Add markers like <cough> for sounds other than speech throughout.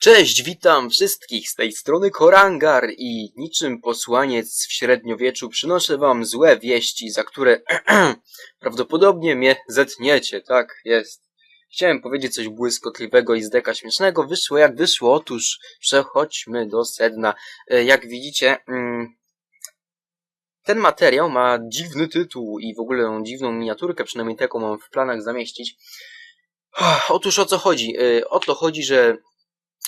Cześć, witam wszystkich z tej strony Korangar i niczym posłaniec w średniowieczu przynoszę wam złe wieści, za które <clears throat> prawdopodobnie mnie zetniecie, tak jest. Chciałem powiedzieć coś błyskotliwego i z deka śmiesznego, wyszło jak wyszło, otóż przechodźmy do sedna. E, Jak widzicie, mm, ten materiał ma dziwny tytuł i w ogóle dziwną miniaturkę, przynajmniej taką mam w planach zamieścić. Otóż o co chodzi? E, O to chodzi, że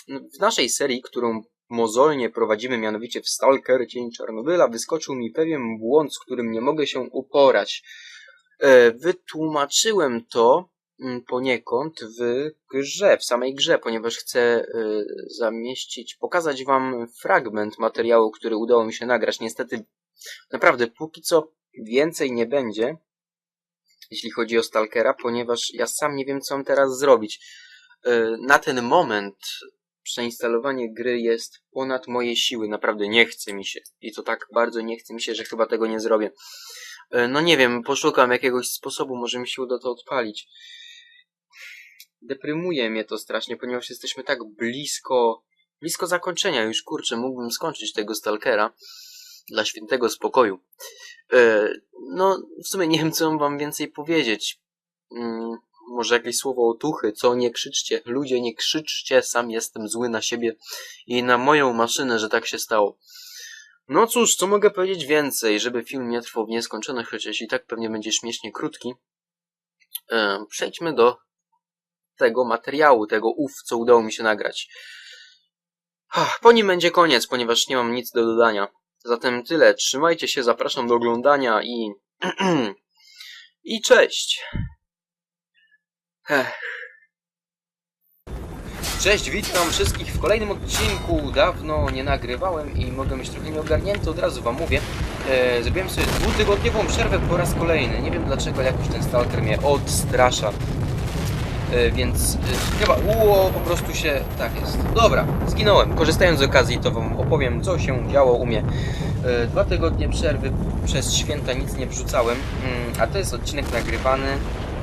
w naszej serii, którą mozolnie prowadzimy, mianowicie w Stalker Cień Czarnobyla, wyskoczył mi pewien błąd, z którym nie mogę się uporać. E, Wytłumaczyłem to mm, poniekąd w grze, w samej grze, ponieważ chcę e, zamieścić, pokazać wam fragment materiału, który udało mi się nagrać. Niestety, naprawdę, póki co więcej nie będzie, jeśli chodzi o Stalkera, ponieważ ja sam nie wiem, co mam teraz zrobić. E, Na ten moment przeinstalowanie gry jest ponad moje siły. Naprawdę nie chce mi się. I to tak bardzo nie chce mi się, że chyba tego nie zrobię. E, No nie wiem, poszukam jakiegoś sposobu, może mi się uda to odpalić. Deprymuje mnie to strasznie, ponieważ jesteśmy tak blisko, blisko zakończenia już, kurczę, mógłbym skończyć tego Stalkera dla świętego spokoju. E, No, w sumie nie wiem, co mam wam więcej powiedzieć. Może jakieś słowo otuchy, co nie krzyczcie, ludzie nie krzyczcie, sam jestem zły na siebie i na moją maszynę, że tak się stało. No cóż, co mogę powiedzieć więcej, żeby film nie trwał w nieskończoność, chociaż i tak pewnie będzie śmiesznie krótki. E, przejdźmy do tego materiału, tego ów, co udało mi się nagrać. Po nim będzie koniec, ponieważ nie mam nic do dodania. Zatem tyle, trzymajcie się, zapraszam do oglądania i... <clears throat> I cześć! Cześć, witam wszystkich w kolejnym odcinku. Dawno nie nagrywałem i mogę być trochę nieogarnięty, od razu wam mówię. E, zrobiłem sobie dwutygodniową przerwę po raz kolejny. Nie wiem dlaczego jakoś ten stalker mnie odstrasza. E, więc e, chyba uło po prostu się... tak jest. Dobra, zginąłem. Korzystając z okazji to wam opowiem co się działo u mnie. E, dwa tygodnie przerwy przez święta nic nie wrzucałem, mm, a to jest odcinek nagrywany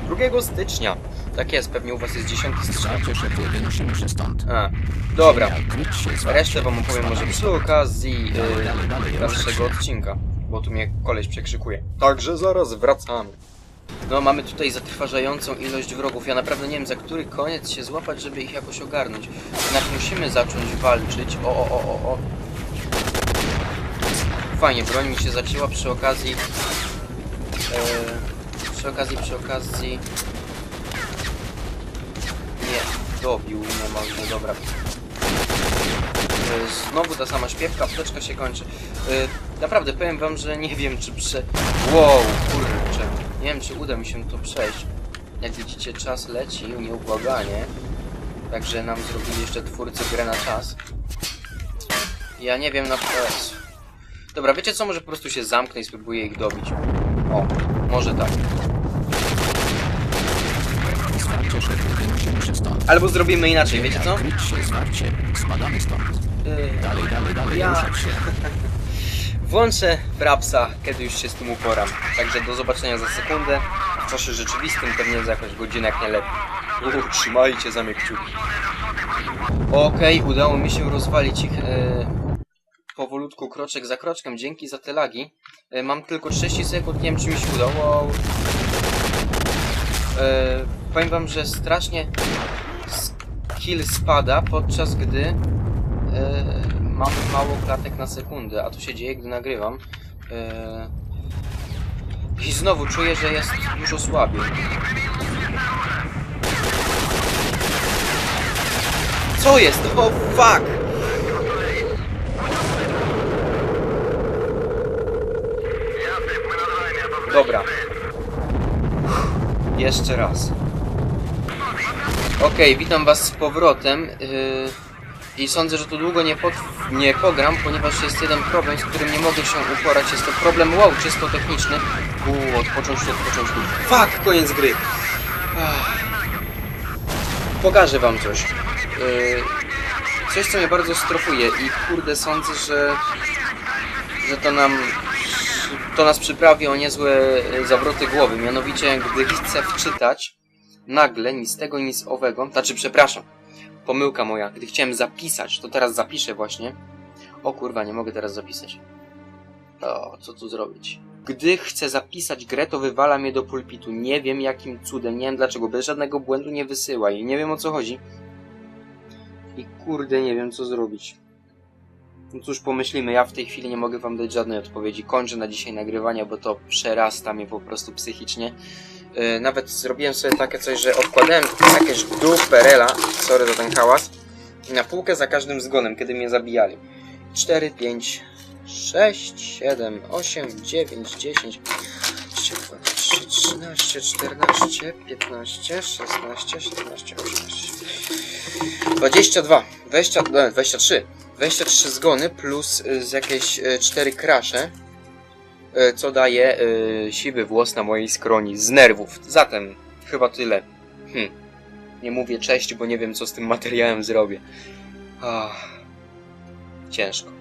2 stycznia. Tak jest, pewnie u was jest 10 stycznia. Starcie szefie, wynosimy się stąd. A, dobra. Ziemia, kryć się, zwarcie. Resztę wam opowiem może przy okazji Dalej, dalej, dalej, yy, ruszać dalszego się. odcinka, bo tu mnie koleś przekrzykuje. Także zaraz wracamy. No, mamy tutaj zatrważającą ilość wrogów. Ja naprawdę nie wiem, za który koniec się złapać, żeby ich jakoś ogarnąć. Jednak musimy zacząć walczyć. O, o, o, o, o. Fajnie, broń mi się zacięła przy okazji... Yy, przy okazji, przy okazji... Dobił może, dobra. Yy, Znowu ta sama śpiewka, apteczka się kończy. Yy, Naprawdę, powiem wam, że nie wiem czy prze... Wow, kurczę. Nie wiem czy uda mi się to przejść. Jak widzicie czas leci, nieubłaganie. Także nam zrobili jeszcze twórcy grę na czas. Ja nie wiem na. Dobra, wiecie co? Może po prostu się zamknę i spróbuję ich dobić. O, może tak. Albo zrobimy inaczej, wiecie co? Kryć się, zwarcie. Spadamy stąd. Yy, Dalej, dalej, dalej, Ja- ruszać się. <laughs> Włączę frapsa, kiedy już się z tym uporam. Także do zobaczenia za sekundę. W czasie rzeczywistym pewnie za jakąś godzinę, jak nie lepiej. Trzymajcie za mnie kciuki. Okej, udało mi się rozwalić ich e, powolutku, kroczek za kroczkiem. Dzięki za te lagi. E, mam tylko 30 sekund, nie wiem czy mi się udało. E, powiem wam, że strasznie skill spada, podczas gdy e, mam mało klatek na sekundę, a to się dzieje, gdy nagrywam. E, I znowu czuję, że jest dużo słabiej. Co jest? O fuck! Dobra. Jeszcze raz. Okej, witam was z powrotem. Yy, I sądzę, że tu długo nie, nie pogram, ponieważ jest jeden problem, z którym nie mogę się uporać. Jest to problem wow, czysto techniczny. Uuu, odpocząć odpocząć tu. Fuck, koniec gry. Ach. Pokażę wam coś. Yy, coś, co mnie bardzo strofuje i kurde sądzę, że, że to nam to nas przyprawi o niezłe e, zawroty głowy. Mianowicie, gdy chcę wczytać nagle nic tego, nic owego, znaczy przepraszam, pomyłka moja. Gdy chciałem zapisać, to teraz zapiszę właśnie. O kurwa, nie mogę teraz zapisać. O, co tu zrobić? Gdy chcę zapisać grę, to wywala mnie do pulpitu. Nie wiem jakim cudem, nie wiem dlaczego, bez żadnego błędu nie wysyła i nie wiem o co chodzi. I kurde, nie wiem co zrobić. No cóż, pomyślimy, ja w tej chwili nie mogę wam dać żadnej odpowiedzi. Kończę na dzisiaj nagrywania, bo to przerasta mnie po prostu psychicznie. Yy, nawet zrobiłem sobie takie coś, że odkładałem jakieś duperela, sorry za ten hałas, na półkę za każdym zgonem, kiedy mnie zabijali. 4, 5, 6, 7, 8, 9, 10, 12, 13, 14, 15, 16, 17, 18, 22, 20, no, 23. 23 zgony plus y, z jakieś y, 4 krasze, y, co daje y, siwy włos na mojej skroni z nerwów. Zatem chyba tyle. Hm. Nie mówię cześć, bo nie wiem co z tym materiałem zrobię. Ach, ciężko.